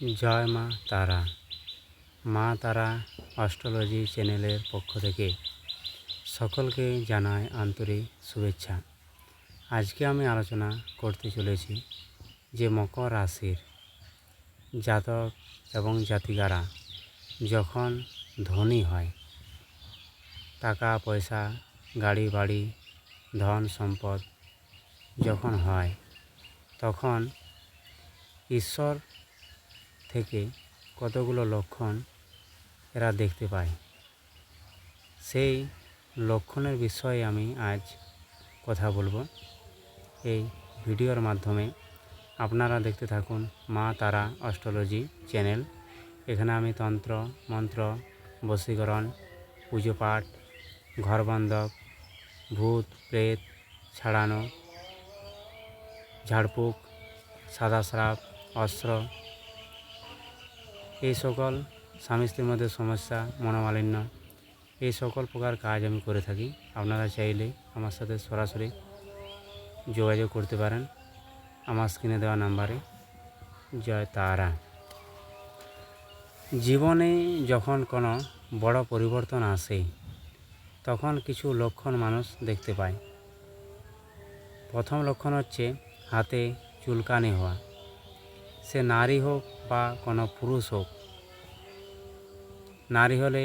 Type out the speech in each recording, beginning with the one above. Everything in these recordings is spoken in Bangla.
জয় মা তারা। মা তারা অস্ট্রোলজি চ্যানেলের পক্ষ থেকে সকলকে জানায় আন্তরিক শুভেচ্ছা। আজকে আমি আলোচনা করতে চলেছি যে মকর রাশির জাতক এবং জাতিকারা যখন ধনী হয়, টাকা, পয়সা, গাড়ি, বাড়ি, ধন, সম্পদ যখন হয়, তখন ঈশ্বর থেকে কতগুলো লক্ষণ এরা দেখতে পায়। সেই লক্ষণের বিষয়ে আমি আজ কথা বলব। এই ভিডিওর মাধ্যমে আপনারা দেখতে থাকুন মা তারা অস্ট্রোলজি চ্যানেল। এখানে আমি তন্ত্র, মন্ত্র, বশীকরণ, পুজো পাঠ, ঘরবন্ধক, ভূত, প্রেত, ছাড়ানো, ঝাড়ফুঁক, সাদা শ্রাপ অস্ত্র এই সকল স্বামী স্ত্রীর মধ্যে সমস্যা মনোমালিন্য, এই সকল প্রকার কাজ আমি করে থাকি। আপনারা চাইলে আমার সাথে সরাসরি যোগাযোগ করতে পারেন আমার স্ক্রিনে দেওয়া নাম্বারে। জয় তারা। জীবনে যখন কোনো বড় পরিবর্তন আসে, তখন কিছু লক্ষণ মানুষ দেখতে পায়। প্রথম লক্ষণ হচ্ছে হাতে চুলকানি হওয়া। সে নারী হোক বা কোনো পুরুষ হোক নারী হলে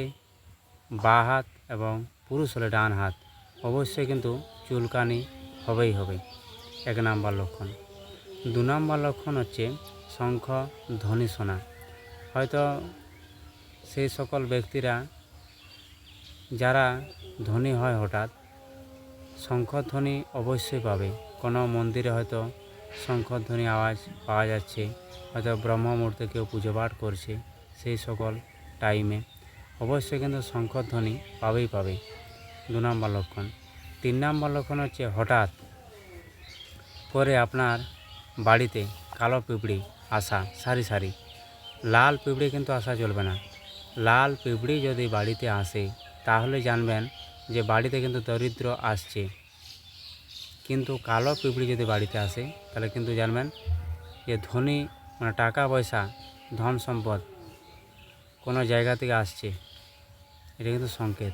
বা হাত এবং পুরুষ হলে ডান হাত, অবশ্যই কিন্তু চুলকানি হবেই হবে। এক নাম্বার লক্ষণ। দু নম্বর লক্ষণ হচ্ছে শঙ্খ ধ্বনি শোনা। হয়তো সেই সকল ব্যক্তিরা যারা ধনী হয় হঠাৎ শঙ্খধ্বনি অবশ্যই পাবে। কোনো মন্দিরে হয়তো শঙ্খধ্বনি আওয়াজ পাওয়া যাচ্ছে, হয়তো ব্রহ্ম মুহূর্তে কেউ পুজো পাঠ করছে সেই সকল টাইমে অবশ্যই কিন্তু শঙ্খধ্বনি পাবেই পাবে দু নম্বর লক্ষণ। তিন নম্বর লক্ষণ হচ্ছে হঠাৎ করে আপনার বাড়িতে কালো পিঁপড়ি আসা, সারি সারি। লাল পিঁপড়ি কিন্তু আসা চলবে না। লাল পিঁপড়ি যদি বাড়িতে আসে, তাহলে জানবেন যে বাড়িতে কিন্তু দরিদ্র আসছে। কিন্তু কালো পিঁপড়ি যদি বাড়িতে আসে, তাহলে কিন্তু জানবেন যে ধনী মানে টাকা পয়সা, ধন সম্পদ কোনো জায়গা থেকে আসছে। এটা কিন্তু সংকেত।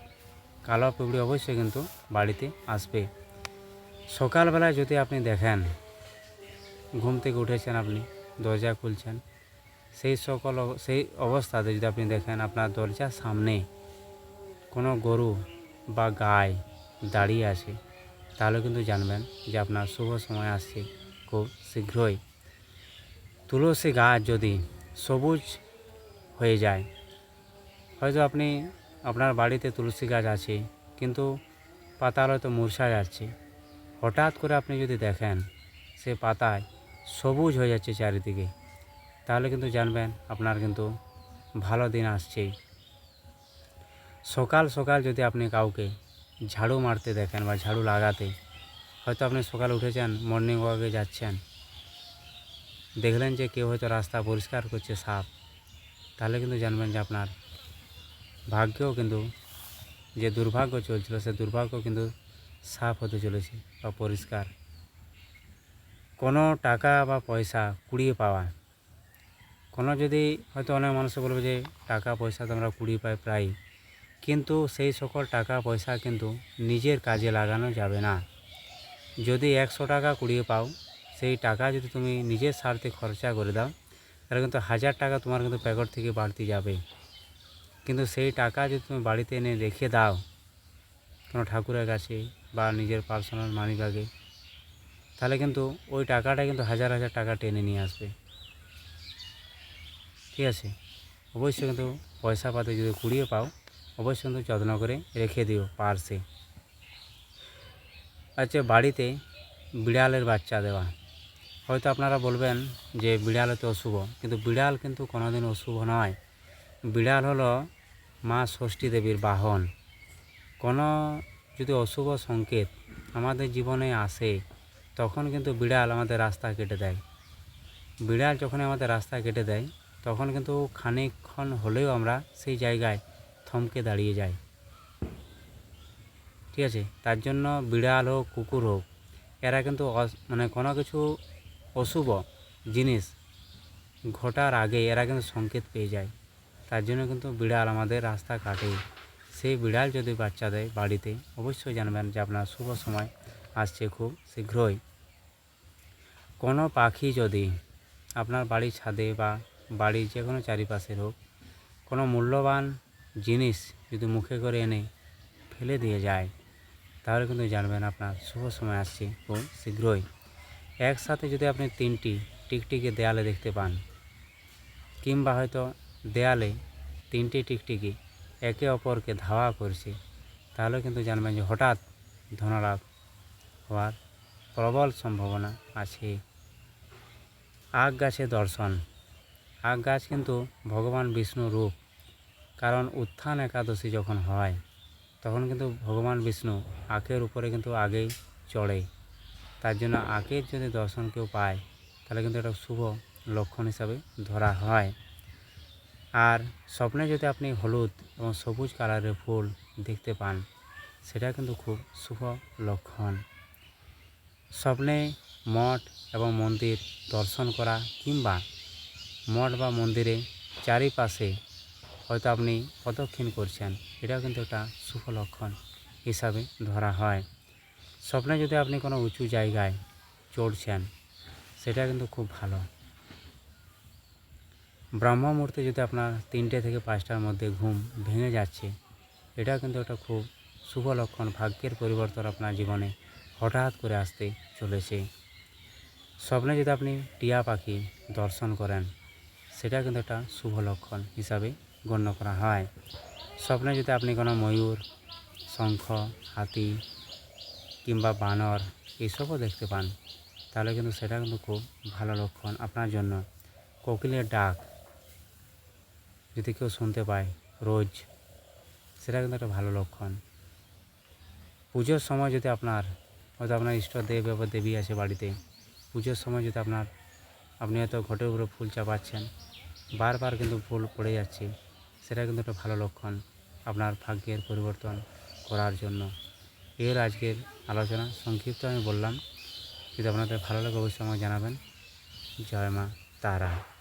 কালো পিঁপড়ি অবশ্যই কিন্তু বাড়িতে আসবে। সকালবেলায় যদি আপনি দেখেন, ঘুম থেকে উঠেছেন আপনি, দরজা খুলছেন, সেই সকল সেই অবস্থাতে যদি আপনি দেখেন আপনার দরজার সামনে কোনো গরু বা গায় দাঁড়িয়ে আছে, তাহলে কিন্তু জানবেন যে আপনার শুভ সময় আসছে খুব শীঘ্রই। তুলসী গাছ যদি সবুজ হয়ে যায়, হয়তো আপনি আপনার বাড়িতে তুলসী গাছ আছে, কিন্তু পাতা হয়তো মূর্ছা যাচ্ছে। হঠাৎ করে আপনি যদি দেখেন, সে পাতায় সবুজ হয়ে যাচ্ছে চারিদিকে, তাহলে কিন্তু জানবেন আপনার কিন্তু ভালো দিন আসছেই। সকাল সকাল যদি আপনি কাউকে ঝাড়ু মারতে দেখেন বা ঝাড়ু লাগাতে, হয়তো আপনি সকাল উঠেছেন মর্নিং ওয়াকে যাচ্ছেন, দেখলেন যে কেউ হয়তো রাস্তা পরিষ্কার করছে সাফ তাহলে কিন্তু জানবেন যে আপনার ভাগ্যও কিন্তু যে দুর্ভাগ্য চলছিল, সে দুর্ভাগ্য কিন্তু সাফ হতে চলেছে বা পরিষ্কার। কোনো টাকা বা পয়সা কুড়িয়ে পাওয়া, কোনো যদি হয়তো অনেক মানুষ বলবে যে টাকা পয়সা তো আমরা কুড়িয়ে পাই প্রায় কিন্তু সেই সকল টাকা পয়সা কিন্তু নিজের কাজে লাগানো যাবে না। যদি একশো টাকা কুড়িয়ে পাও, সেই টাকা যদি তুমি নিজের স্বার্থে খরচা করে দাও, তাহলে কিন্তু হাজার টাকা তোমার কিন্তু প্যাকেট থেকে বাড়তি যাবে। কিন্তু সেই টাকা যদি তুমি বাড়িতে এনে রেখে দাও কোনো ঠাকুরের কাছে বা নিজের পার্সোনাল মানি ব্যাগে তাহলে কিন্তু ওই টাকাটা কিন্তু হাজার হাজার টাকা টেনে নিয়ে আসবে। ঠিক আছে? অবশ্যই কিন্তু পয়সা পাতে যদি কুড়িয়ে পাও, অবশ্যই কিন্তু যত্ন করে রেখে দিও পার্সে। আচ্ছা বাড়িতে বিড়ালের বাচ্চা দেওয়া। হয়তো আপনারা বলবেন যে বিড়াল তো অশুভ, কিন্তু বিড়াল কিন্তু কোনোদিন অশুভ নয়। বিড়াল হলো মা ষষ্ঠী দেবীর বাহন। কোনো যদি অশুভ সংকেত আমাদের জীবনে আসে, তখন কিন্তু বিড়াল আমাদের রাস্তা কেটে দেয়। বিড়াল যখন আমাদের রাস্তা কেটে দেয়, তখন কিন্তু খানিকক্ষণ হলেও আমরা সেই জায়গায় থমকে দাঁড়িয়ে যাই। ঠিক আছে? তার জন্য বিড়াল হোক, কুকুর হোক, এরা কিন্তু মানে কোনো কিছু অশুভ জিনিস ঘটার আগে এরা কিন্তু সংকেত পেয়ে যায়। তার জন্য কিন্তু বিড়াল আমাদের রাস্তা কাটে সেই বিড়াল যদি বাচ্চা দেয় বাড়িতে, অবশ্যই জানবেন যে আপনার শুভ সময় আসছে খুব শীঘ্রই। কোনো পাখি যদি আপনার বাড়ির ছাদে বা বাড়ির যে কোনো চারিপাশের হোক, কোনো মূল্যবান জিনিস যদি মুখে করে এনে ফেলে দিয়ে যায়, তাহলে কিন্তু জানবেন আপনার শুভ সময় আসছে খুব শীঘ্রই। একসাথে যদি আপনি তিনটি টিকটিকি দেয়ালে দেখতে পান, কিংবা হয়তো দেয়ালে তিনটি টিকটিকি একে অপরকে ধাওয়া করছে, তাহলে কিন্তু জানবেন যে হঠাৎ ধনলাভ হওয়ার প্রবল সম্ভাবনা আছে। আগ গাছে দর্শন। আগ গাছ কিন্তু ভগবান বিষ্ণু রূপ, কারণ উত্থান একাদশী যখন হয়, তখন কিন্তু ভগবান বিষ্ণু আখের উপরে কিন্তু আগেই চড়ে। তার জন্য আখের যদি দর্শন কেউ পায়, তাহলে কিন্তু এটা শুভ লক্ষণ হিসাবে ধরা হয়। আর স্বপ্নে যদি আপনি হলুদ এবং সবুজ কালারের ফুল দেখতে পান, সেটা কিন্তু খুব শুভ লক্ষণ। স্বপ্নে মঠ এবং মন্দির দর্শন করা কিংবা মঠ বা মন্দিরে চারিপাশে হয়তো আপনি প্রদক্ষিণ করছেন, এটাও কিন্তু একটা শুভ লক্ষণ হিসাবে ধরা হয়। স্বপ্নে যদি আপনি কোনো উঁচু জায়গায় চড়ছেন, সেটা কিন্তু খুব ভালো। ব্রহ্ম মুহূর্তে যদি আপনার তিনটে থেকে পাঁচটার মধ্যে ঘুম ভেঙে যাচ্ছে এটা কিন্তু একটা খুব শুভ লক্ষণ, ভাগ্যের পরিবর্তন আপনার জীবনে হঠাৎ করে আসতে চলেছে। স্বপ্নে যদি আপনি টিয়া পাখি দর্শন করেন সেটা কিন্তু একটা শুভ লক্ষণ হিসাবে গণ্য করা হয়। স্বপ্নে যদি আপনি কোনো ময়ূর, শঙ্খ, হাতি কিংবা বানর এইসবও দেখতে পান, তাহলে কিন্তু সেটা কিন্তু খুব ভালো লক্ষণ আপনার জন্য। কোকিলের ডাক যদি কেউ শুনতে পায় রোজ, সেটা কিন্তু একটা ভালো লক্ষণ। পুজোর সময় যদি আপনার, হয়তো আপনার ইষ্ট দেব বা দেবী আছে বাড়িতে, পুজোর সময় যদি আপনার, আপনি হয়তো ঘটের উপরে ফুল চাপাচ্ছেন, বারবার কিন্তু ফুল পড়ে যাচ্ছে, সেটা কিন্তু একটা ভালো লক্ষণ আপনার ভাগ্যের পরিবর্তন করার জন্য। এর আজকের আলোচনা সংক্ষিপ্ত আমি বললাম। যদি আপনাদের ভালো লাগে অবশ্যই আমাকে জানাবেন। জয় মা তারা।